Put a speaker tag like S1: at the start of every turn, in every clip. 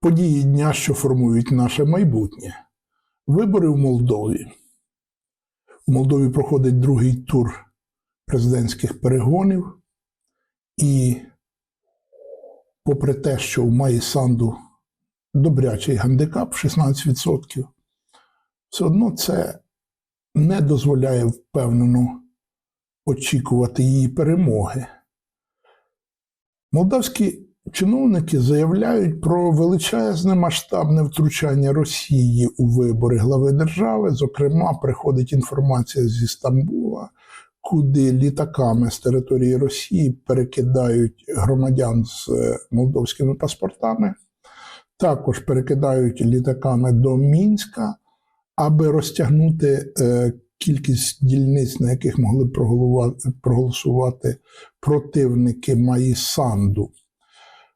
S1: Події дня, що формують наше майбутнє. Вибори в Молдові. У Молдові проходить другий тур президентських перегонів, і попри те, що в Маї Санду добрячий гандикап 16%, все одно це не дозволяє впевнено очікувати її перемоги. Молдавські чиновники заявляють про величезне масштабне втручання Росії у вибори глави держави. Зокрема, приходить інформація зі Стамбула, куди літаками з території Росії перекидають громадян з е, молдовськими паспортами. Також перекидають літаками до Мінська, аби розтягнути е, кількість дільниць, на яких могли проголосувати противники Маї Санду.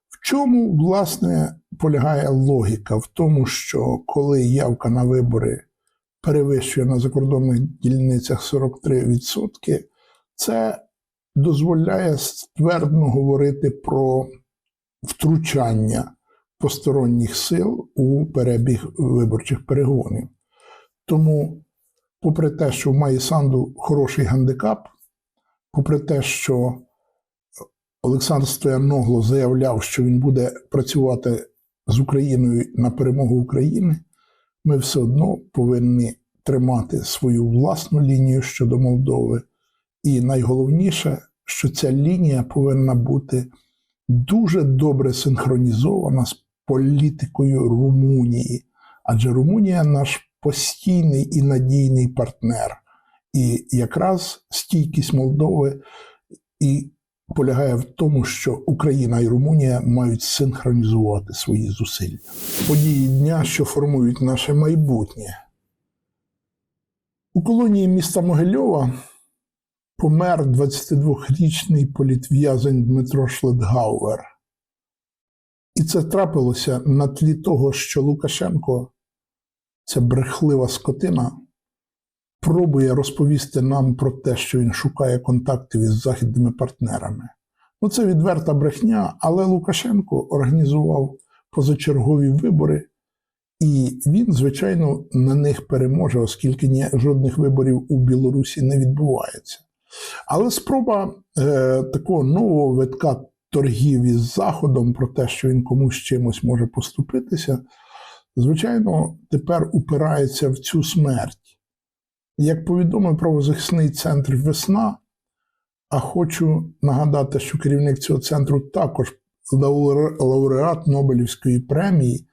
S1: В чому, власне, полягає логіка? В тому, що коли явка на вибори перевищує на закордонних дільницях 43%, це дозволяє ствердно говорити про втручання посторонніх сил у перебіг виборчих перегонів. Тому, попри те, що в Маї Санду хороший гандикап, попри те, що Олександр Стояногло заявляв, що він буде працювати з Україною на перемогу України, ми все одно повинні тримати свою власну лінію щодо Молдови. І найголовніше, що ця лінія повинна бути дуже добре синхронізована з політикою Румунії, адже Румунія наш постійний і надійний партнер. І якраз стійкість Молдови і полягає в тому, що Україна і Румунія мають синхронізувати свої зусилля. Події дня, що формують наше майбутнє. У колонії міста Могильова помер 22-річний політв'язень Дмитро Шлетгауер. І це трапилося на тлі того, що Лукашенко, ця брехлива скотина, пробує розповісти нам про те, що він шукає контактів із західними партнерами. Ну, це відверта брехня, але Лукашенко організував позачергові вибори, і він, звичайно, на них переможе, оскільки ні, жодних виборів у Білорусі не відбувається. Але спроба е, такого нового витка торгів із Заходом про те, що він комусь чимось може поступитися, звичайно, тепер упирається в цю смерть. Як повідомив правозахисний центр Весна, а хочу нагадати, що керівник цього центру також лауре- лауреат Нобелівської премії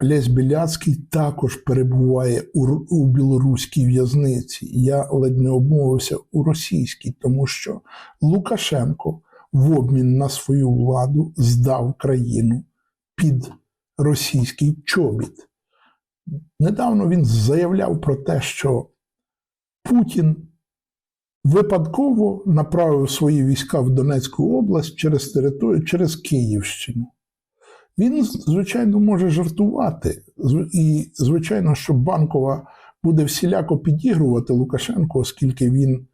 S1: Лесь Біляцький також перебуває у, у білоруській в'язниці. Я ледь не обмовився у російській, тому що Лукашенко в обмін на свою владу здав країну під російський чобіт. Недавно він заявляв про те, що Путін випадково направив свої війська в Донецьку область через територію, через Київщину. Він, звичайно, може жартувати. І, звичайно, що Банкова буде всіляко підігрувати Лукашенко, оскільки він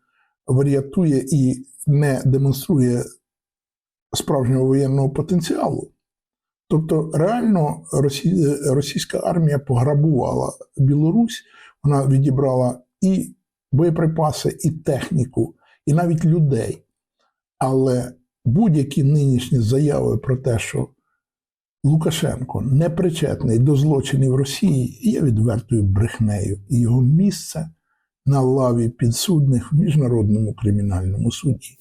S1: варіатує і не демонструє справжнього воєнного потенціалу. Тобто, реально росі... російська армія пограбувала Білорусь, вона відібрала і боєприпаси, і техніку, і навіть людей. Але будь-які нинішні заяви про те, що Лукашенко не причетний до злочинів Росії, є відвертою брехнею, і його місце на лаві підсудних в Міжнародному кримінальному суді.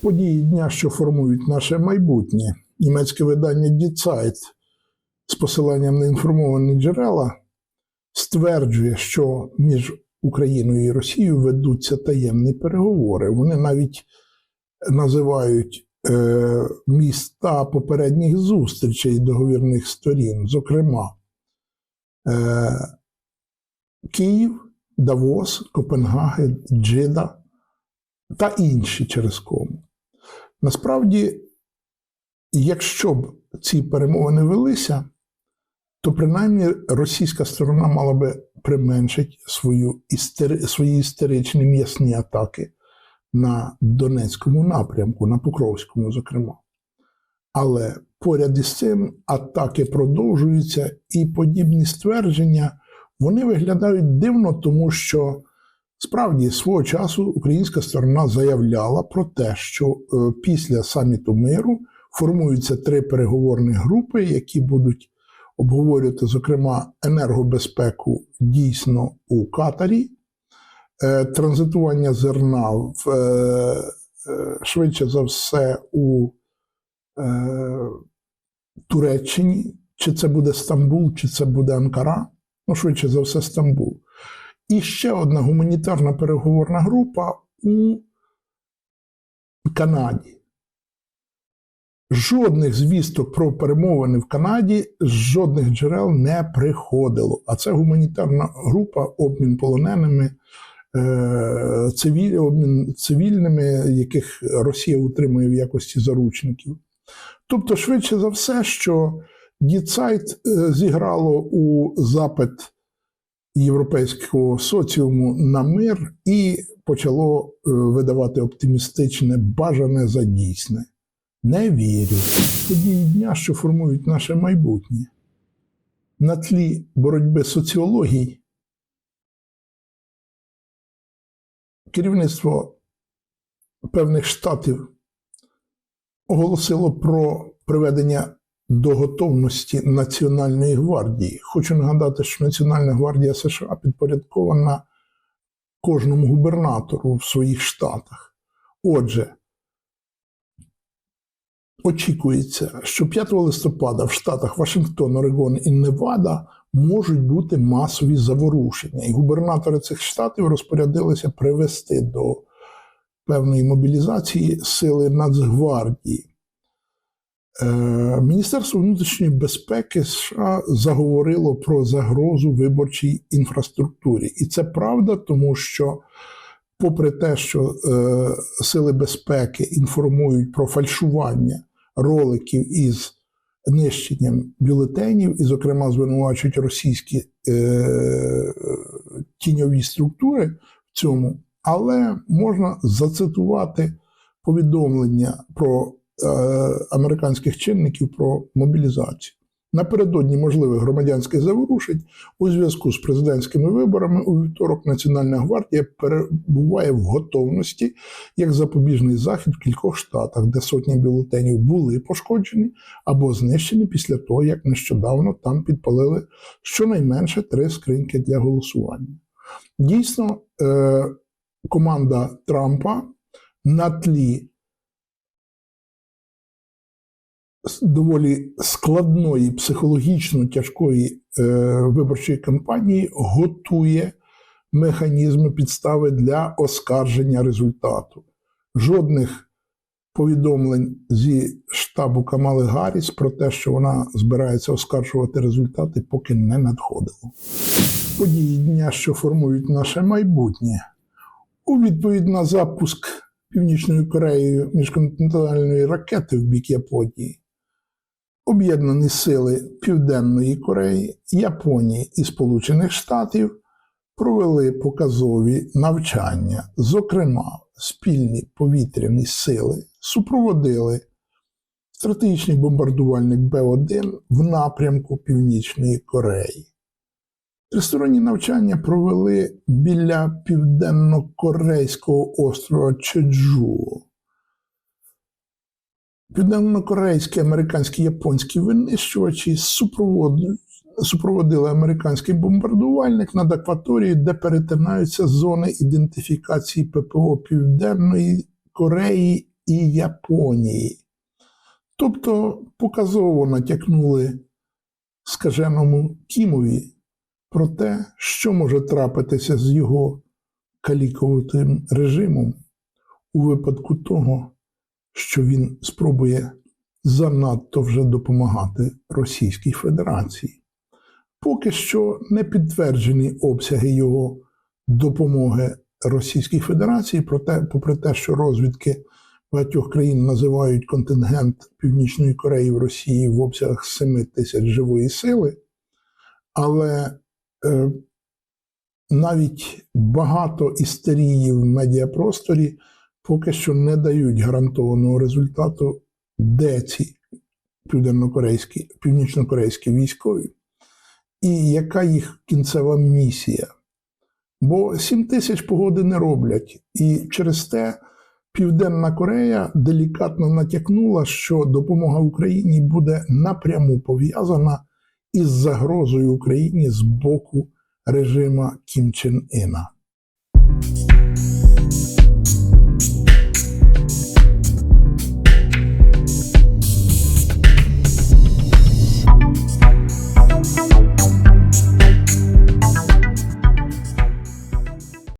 S1: Події дня, що формують наше майбутнє, німецьке видання Zeit з посиланням на інформовані джерела стверджує, що між Україною і Росією ведуться таємні переговори. Вони навіть називають е, міста попередніх зустрічей договірних сторін, зокрема е, Київ, Давос, Копенгаген, Джида та інші через кому. Насправді, якщо б ці перемовини велися, то принаймні російська сторона мала би применшить свою істери, свої істеричні м'ясні атаки на Донецькому напрямку, на Покровському, зокрема. Але поряд із цим атаки продовжуються, і подібні ствердження вони виглядають дивно, тому що справді свого часу українська сторона заявляла про те, що е, після саміту миру формуються три переговорні групи, які будуть обговорювати, зокрема, енергобезпеку дійсно у Катарі, е, транзитування зерна в е, е, швидше за все у Туреччині, чи це буде Стамбул, чи це буде Анкара, ну, швидше за все, Стамбул. І ще одна гуманітарна переговорна група у Канаді. Жодних звісток про перемовини в Канаді з жодних джерел не приходило. А це гуманітарна група, обмін полоненими, е, цивіль, обмін цивільними, яких Росія утримує в якості заручників. Тобто, швидше за все, що Діцайт е, зіграло у запит європейського соціуму на мир і почало е, видавати оптимістичне, бажане за дійсне. Не вірю. Події дня, що формують наше майбутнє. На тлі боротьби соціологій керівництво певних штатів оголосило про приведення до готовності Національної гвардії. Хочу нагадати, що Національна гвардія США підпорядкована кожному губернатору в своїх штатах. Отже, очікується, що 5 листопада в штатах Вашингтон, Орегон і Невада можуть бути масові заворушення, і губернатори цих штатів розпорядилися привести до певної мобілізації сили Нацгвардії. Е, Міністерство внутрішньої безпеки США заговорило про загрозу виборчій інфраструктурі. І це правда, тому що, попри те, що е, сили безпеки інформують про фальшування роликів із нищенням бюлетенів, і, зокрема, звинувачують російські е, тіньові структури в цьому, але можна зацитувати повідомлення про е, американських чинників про мобілізацію. Напередодні можливих громадянських заворушень у зв'язку з президентськими виборами у вівторок Національна гвардія перебуває в готовності як запобіжний захід в кількох штатах, де сотні бюлетенів були пошкоджені або знищені після того, як нещодавно там підпалили щонайменше три скриньки для голосування. Дійсно, е, команда Трампа на тлі доволі складної, психологічно тяжкої е, виборчої кампанії готує механізми підстави для оскарження результату. Жодних повідомлень зі штабу Камали Гарріс про те, що вона збирається оскаржувати результати, поки не надходило. Події дня, що формують наше майбутнє, у відповідь на запуск Північною Кореєю міжконтинентальної ракети в бік Японії. Об'єднані сили Південної Кореї, Японії і Сполучених Штатів провели показові навчання, зокрема, спільні повітряні сили супроводили стратегічний бомбардувальник Б-1 в напрямку Північної Кореї. Тристоронні навчання провели біля південно-корейського острова Чеджу. Південно-корейські, американські японські винищувачі супроводили, американський бомбардувальник над акваторією, де перетинаються зони ідентифікації ППО Південної Кореї і Японії. Тобто показово натякнули скаженому Кімові про те, що може трапитися з його каліковитим режимом у випадку того, що він спробує занадто вже допомагати Російській Федерації. Поки що не підтверджені обсяги його допомоги Російській Федерації, проте, попри те, що розвідки багатьох країн називають контингент Північної Кореї в Росії в обсягах 7 тисяч живої сили, але е, навіть багато істерії в медіапросторі поки що не дають гарантованого результату, де ці південнокорейські, північнокорейські військові, і яка їх кінцева місія. Бо 7 тисяч погоди не роблять. І через те Південна Корея делікатно натякнула, що допомога Україні буде напряму пов'язана із загрозою Україні з боку режима Кім Чен Іна.